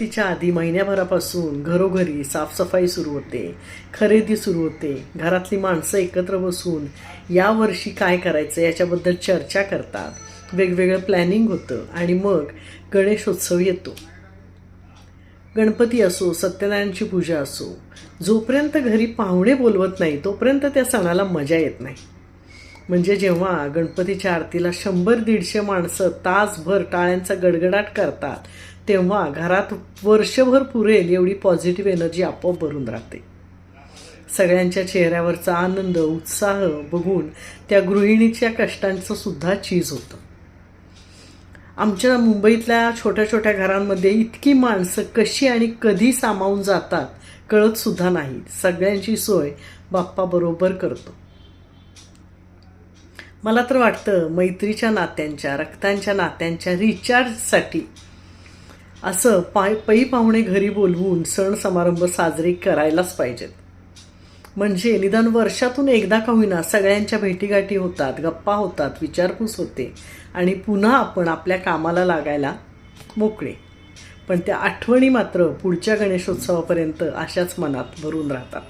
तिच्या आधी महिन्याभरापासून घरोघरी साफसफाई सुरू होते खरेदी सुरू होते घरातली माणसं एकत्र बसून यावर्षी काय करायचं याच्याबद्दल चर्चा करतात. वेगवेगळं प्लॅनिंग होतं आणि मग गणेशोत्सव येतो. गणपती असो सत्यनारायणची पूजा असो जोपर्यंत घरी पाहुणे बोलवत नाही तोपर्यंत त्या सणाला मजा येत नाही. म्हणजे जेव्हा गणपतीच्या आरतीला शंभर दीडशे माणसं तासभर टाळ्यांचा गडगडाट करतात तेव्हा घरात वर्षभर पुरेल एवढी पॉझिटिव्ह एनर्जी आपोआप भरून राहते. सगळ्यांच्या चेहऱ्यावरचा आनंद उत्साह बघून त्या गृहिणीच्या कष्टांचं सुद्धा चीज होतं. आमच्या मुंबईतल्या छोट्या छोट्या घरांमध्ये इतकी माणसं कशी आणि कधी सामावून जातात कळत सुद्धा नाही. सगळ्यांची सोय बाप्पाबरोबर करतो. मला तर वाटतं मैत्रीच्या नात्यांच्या रक्तांच्या नात्यांच्या रिचार्जसाठी असं पाय पै पाहुणे घरी बोलवून सण समारंभ साजरे करायलाच पाहिजेत. म्हणजे निदान वर्षातून एकदा का होईना सगळ्यांच्या भेटीगाठी होतात गप्पा होतात विचारपूस होते आणि पुन्हा आपण आपल्या कामाला लागायला मोकळे. पण त्या आठवणी मात्र पुढच्या गणेशोत्सवापर्यंत अशाच मनात भरून राहतात.